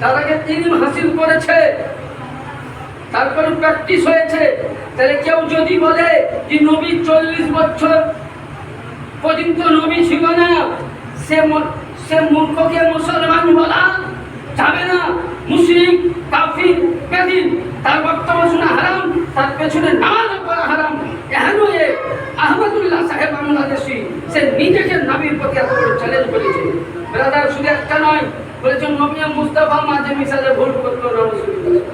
তার আগে ইলম হাসিল করেছে। তারপরে প্র্যাকটিস হয়েছে। তাহলে কেউ যদি বলে যে নবী চল্লিশ বছর পর্যন্ত নবী ছিল না, সে সে মূর্খকে মুসলমান বলা যাবে না। মুসলিম, কাফির, বেদিন, তার বক্তব্য শোনা হারাম, তার পেছনে নামাজ পড়া হারাম। এহেন এ আহমদুল্লাহ সাহেব বাংলাদেশি, সে নিজেকে নবীর প্রতি এত বড় চ্যালেঞ্জ করেছে। ব্রাদার শুধু একটা নয় বলেছেন, নবী মুস্তাফা মাঝে মিশালে ভুল করতো রসুল্লাহ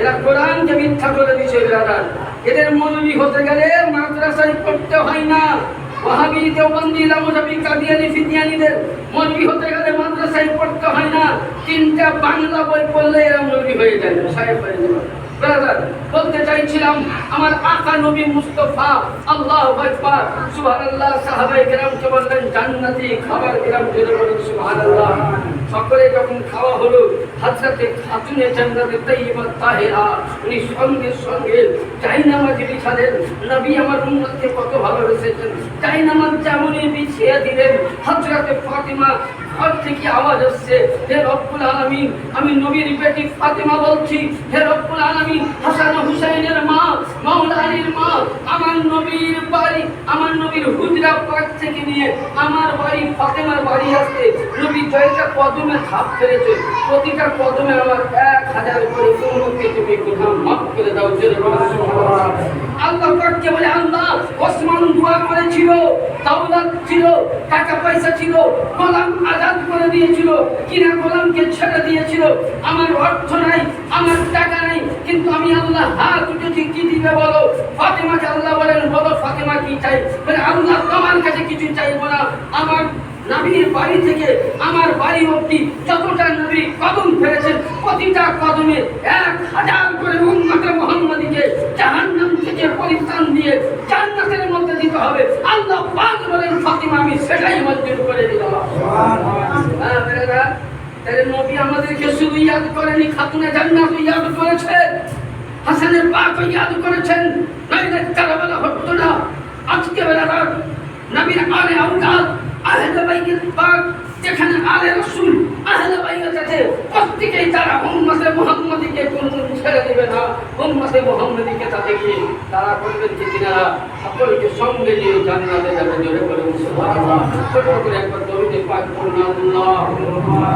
এরা কোরআনকে মিথ্যা করে দিছে ব্রাদার এদের মৌলবী হতে গেলে মাদ্রাসায় পড়তে হয় না। ওয়াহাবি দেওবন্দি লামুজাবি কাদিয়ানি ফিদিয়ানিদের মৌলবী হতে গেলে মাদ্রাসায় পড়তে হয় না। তিনটা বাংলা বই পড়লে এরা মৌলবী হয়ে যায়, সাহেব হয়ে যাবে ব্রাদার, বলতে চাইছিলাম, আমার আকা নবী মুস্তফা, আল্লাহ আকবার। সুবহানাল্লাহ, সাহাবায়ে কেরামকে বললেন, জান্নাতি খাবার কেরাম জোরে বলেন, সুবহানাল্লাহ। সকলে যখন খাওয়া হলো, হাজরাতে খাতুনে জান্নাতে তাইয়্যিবা তাহেরা, উনি সঙ্গে সঙ্গে জাইনামাজ বিছালেন। নবী আমার উম্মতকে কত ভালোবেসেছেন। জাইনামাজ যেমনই বিছিয়ে দিলেন, হাজরাতে ফাতিমা ঘর থেকে আওয়াজ আসছে, হে রব্বুল আলামিন, আমি নবীর বেটি ফাতেমা বলছি, হে রব্বুল আলামিন, হাসান হুসাইনের মা মাওলা মা, আমার নবীর বাড়ি, আমার নবীর হুজরা পাক থেকে নিয়ে আমার বাড়ি ফাতেমার বাড়ি আসতে নবী জয়টা কদমে ধাপ ফেলেছে। প্রতিটা কদমে আমার এক হাজার করে উম্মতকে তুমি গুনাহ মাফ করে দাও, জোরে আল্লাহ বলে, আল্লাহ, ওসমান দোয়া করেছিল ছিল, টাকা পয়সা ছিল, গোলাম আজাদ করে দিয়েছিল, কিনা গোলামকে ছেড়ে দিয়েছিল। আমার অর্থ নাই, আমার টাকা নাই, কিন্তু আমি আল্লাহ হাত উঠেছি, কি দিবে বলো? ফাতেমাকে আল্লাহ বলেন, বলো, ফাতেমা কি চাই? বলে, আল্লাহ তোমার কাছে কিছু চাইব না, আমার নবীর বাড়ি থেকে আমার বাড়ি অব্দি যতটা নবী কদম ফেলেছেন, প্রতিটা কদমে এক হাজার করে উম্মতে মোহাম্মদীকে জাহান্নাম থেকে পরিত্রাণ দিয়ে জান্নাতের মধ্যে দিতে হবে। আল্লাহ পাক বলেন, ফাতিমা, আমি সেটাই মঞ্জুর করে দিলাম। হ্যাঁ তাহলে নবী আমাদেরকে শুধু ইয়াদ করেনি, খাতুনে জান্নাত ইয়াদ করেছেন হাসানের পাক ইয়াদ করেছেন। নইলে কারাবালা হতো না, আজকে বেলারা নবীর আলে আউলাদ আহলে বাইতের পাক যেখানে আলে রাসূল, আহলে বাইত আছে প্রত্যেকেই তারা উম্মতে মুহাম্মাদীকে কোনদিন ছেড়ে দেবে না। উম্মতে মুহাম্মাদীকে তাদেরকে তারা বলবেন যে তিনারা সকলকে সঙ্গে নিয়ে জান্নাতে যাবে জোরে করে ছোট করে একবার দরুদে পাক পড়ুন আল্লাহুম্মা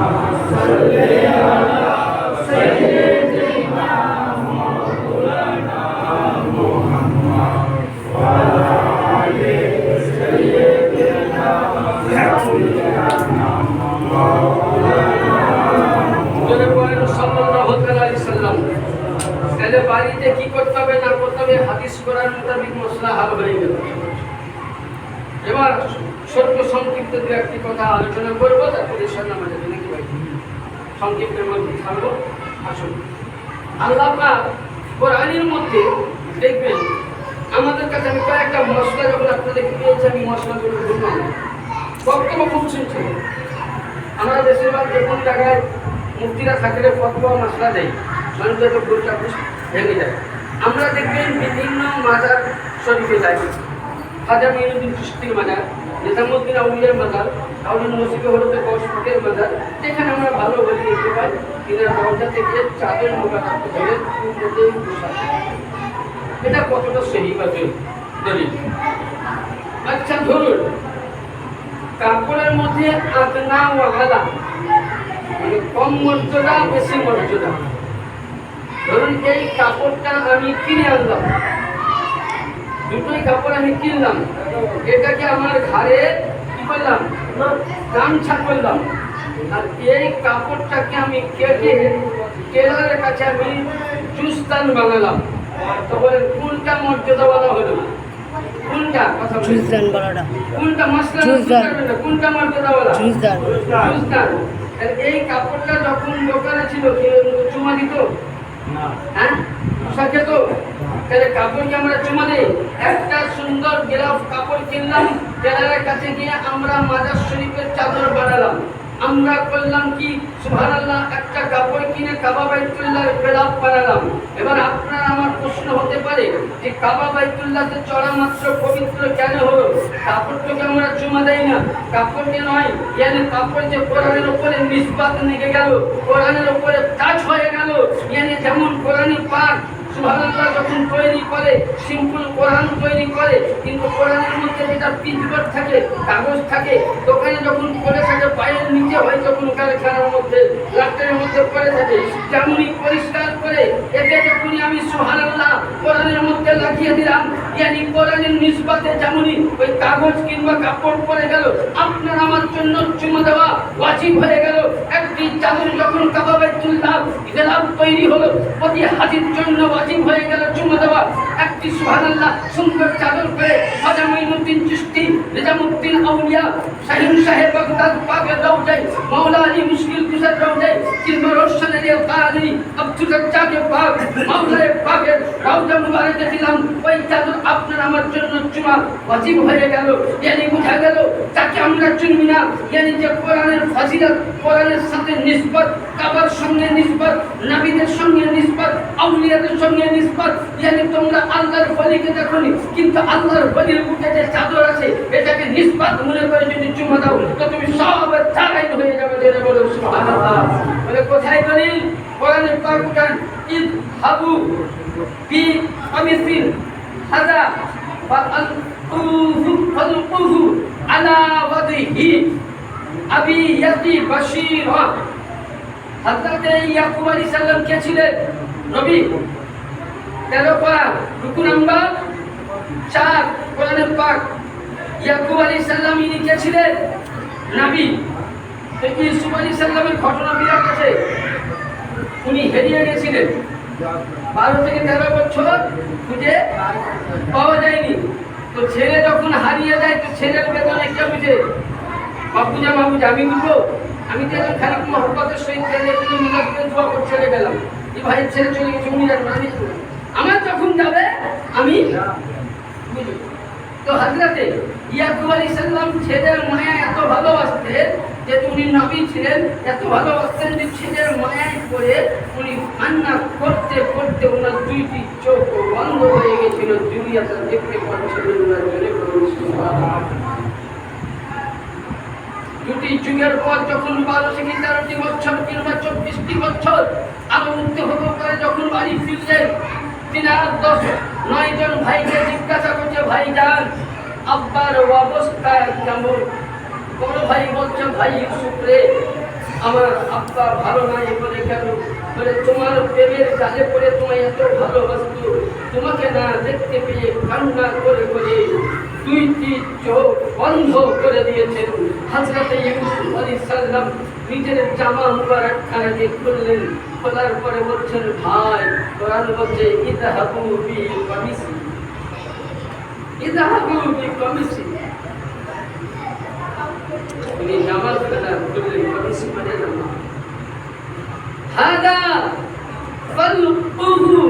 বাড়িতে কি করতে হবে, না করতে হবে, হাদিস করার মোতাবেক মশলা হাল হয়ে গেল। এবার ছোট্ট সংক্ষিপ্ত দু একটি কথা আলোচনা করব, তারপরে ঈশ্বর নামাজে নাকি সংক্ষিপ্তের মধ্যে থাকব আসুন। আল্লাহ কোরআনের মধ্যে দেখবেন, আমাদের কাছে আমি কয়েকটা মশলা যখন আপনাদেরকে পেয়েছি আমি মশলাগুলো বললাম বক্তব্য খুব শুনছেন। আমরা বেশিরভাগ কোন জায়গায় মুক্তিরা থাকলে ফতোয়া মশলা দেয়। মানুষ যত ভেঙে যায় আমরা দেখবেন বিভিন্ন মাজার শরীফে যাই হাজার মিনুদ্দিন চিস্তির মাজার নিজামুদ্দিন আউলিয়ার মাজার আউলিন মসিকে হরতে কসফকের মাজার যেখানে আমরা ভালো বলি দেখতে পাই দিনের দরজা থেকে চাঁদের। এটা কতটা সহি বা আচ্ছা ধরুন, কাপড়ের মধ্যে আদনা ও আলাদা মানে কম মর্যাদা, বেশি মর্যাদা ধরুন এই কাপড়টা আমি কিনে আনলাম। দুটোই কাপড় আমি কিনলাম। এটাকে আমার ঘাড়ে কি করলাম? গামছা করলাম। আর এই কাপড়টাকে আমি কেটে টেলারের কাছে আমি জুস্তান বানালাম। তো বলেন কোনটা মর্যাদা বলা হলো কোনটা কথা বলেন বলাটা। কোনটা মশলা জুসদার। কোনটা মর্যাদা বলা। জুজদান জুসদার। এই কাপড়টা যখন দোকানে ছিল কেউ চুমা দিত? হ্যাঁ? পোশাকে তো তাহলে কাপড়কে আমরা জমা দিই একটা সুন্দর গ্লাফ কাপড় কিনলাম টেলারের কাছে গিয়ে আমরা মাজার শরীফের চাদর বানালাম। আমরা করলাম কি? সুবহানাল্লাহ, একটা কাপড় কিনে কাবা বাইতুল্লাহ ফেরাত বানালাম। এবার আপনার আমার প্রশ্ন হতে পারে যে কাবা বাইতুল্লাহতে চড়া মাত্র পবিত্র কেন হলো? কাপড়টাকে আমরা চুমা দেই না। কাপড়কে নয়, ইয়ানি কাপড় যে কোরআনের উপরে নিষ্পাত লেগে গেল, কোরআনের উপরে টাচ হয়ে গেল, ইয়ানি যেমন কোরআনের পাক সুবহানাল্লাহ যখন তৈরি করে, সিম্পল কোরআন তৈরি করে, কিন্তু কোরআনের মধ্যে যেটা পিচবোর্ড থাকে, কাগজ থাকে, দোকানে যখন পড়ে থাকে, পায়ের নিচে হয় যখন কারখানার মধ্যে লাকড়ের মধ্যে পড়ে থাকে। যেমনই পরিষ্কার করে, এতে যখনই আমি সুবহানাল্লাহ কোরআনের মধ্যে লাগিয়ে দিলাম। ইয়ানি কোরআনের নিসবাতে যেমনই ওই কাগজ কিংবা কাপড় পড়ে গেল, আপনার আমার জন্য চুমা দেওয়া ওয়াজিব হয়ে গেল। একটি চাদর যখন কাবা বাইতুল্লাহ গেলাম, তৈরি হলো। প্রতি হাজির জন্য ওয়াজিব হয়ে গেল চুমা দেওয়া। একটি সুবহানাল্লাহ সুন্দর চাদর করে খাজা মাইনুদ্দিন চিশতি নিজামুদ্দিন আউলিয়া শাহিন সাহেব বাগদাদ পাকের কাদি আব্দুল রাজ্জাক পাক মাওলা পাকের রওজা মুবারকে দিলাম। ওই চাদর আপনার আমার জন্য চুমা ওয়াজিব হয়ে গেল। ইয়ানি বোঝা গেল তাকে আমরা চিনবি না। ইয়ানি যে কোরআনের ফাজিলত, কোরআনের সাথে নিসবত, কাবার সঙ্গে নিসবত, নবীদের সঙ্গে নিসবত, আউলিয়াদের সঙ্গে নিসবত। ইয়ানি তোমরা আল্লাহর বলিকে দেখনি কিন্তু আল্লাহর বলির বুকে যে চাদর আছে, এটাকে নিসবত মনে করে যদি চুমা দাও, তো তুমি সব তারাই হয়ে যাবে। বলো, সুবহানাল্লাহ। বলে, কোথায় দলিল? কোরআনের পাকুটান ইদ হাবু বি অমিসিন হাজা ফালকুহু আলা ওয়াদিহি আবি ইয়াতি বাশির। হযরত ইয়াকুব আলাইহিস সালাম কে ছিলেন? নবী। তেরো পারা রুকু নাম্বার চার কোরআনের পাক। ইয়াকুব আলাইহিস সালাম ইনি কে ছিলেন? নবী। ইউসুফ আলাইহিস সালামের ঘটনা বিরাট আছে। উনি হেরিয়ে গেছিলেন। বারো থেকে তেরো বছর খুঁজে পাওয়া যায়নি। ছেলে যখন হারিয়ে যায়, তো বুঝে? বাপুজা মাবুজা আমি বুঝব? আমি তো এখন খারাপ মহব্বতের সহিত ছেলে চলে গেলাম। এই ভাইয়ের ছেলে চলে গেছে, উনি জানবেন আমি আমার যখন যাবে, আমি তো হাজরাতে ইয়াকুব আলী সাল্লাম ছেলের মায়া এত ভালোবাসতেন যে উনি নবী ছিলেন, এত ভালোবাসতেন যে ছেলের মায়ায় উনি কান্না করতে করতে ওনার দুইটি চোখ বন্ধ হয়ে গেছিল দুনিয়াটা দেখতে পাচ্ছিলেন বলুন সুবহানাল্লাহ। দুটি যুগের পর যখন বারো থেকে তেরোটি বছর কিংবা চব্বিশটি বছর আরও উঠতে পারে যখন বাড়ি ফিরলেন, তিনি আর দশ, নয় জন ভাইকে জিজ্ঞাসা করছে ভাই আব্বার অবস্থা কেমন বড় ভাই বলছে ভাই ইউসুফ আমার আব্বা ভালো নাই বলে কেন? বলে, তোমার প্রেমের কাজে পড়ে তোমায় এত ভালোবাসত তোমাকে না দেখতে পেয়ে কান্না করে করে দুইটি চোখ বন্ধ করে দিয়েছেন। হাজরাতে ইউসুফ আলাইহিস সালাম নিজের জামা মুবারক খানাকে খুললেন। খোলার পরে বলছেন, ভাই, কোরআন বলছে, ইদহাবু বি কমিসি। ইদহাবু বি কমিসি। উনি নামাজ খানা খুললেন কমিসি মানে নামাজ হাদা ফালকুহু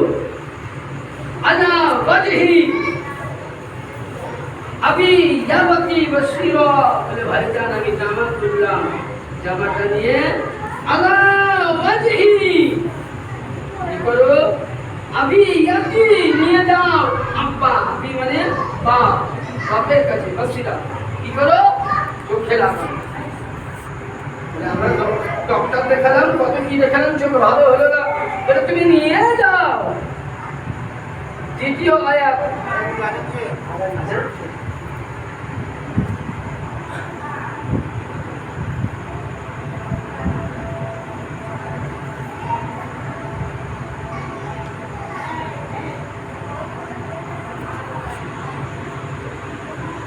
আলা ওয়াজহি। আবি ইয়াবাতি বসিরা বলে ভাইজান আমি জামা খুললাম জামাটা নিয়ে আলা আবি ইয়াতি নিয়ে যাও। আব্বা আবি মানে বাপ। বাপের কাছে বসিরা কি করো? চোখে লাগাও। বলে আমরা ডক- ডক্টর দেখালাম, কত কি দেখালাম চোখ ভালো হলো না। বলে, তুমি নিয়ে যাও। দ্বিতীয় আয়াত।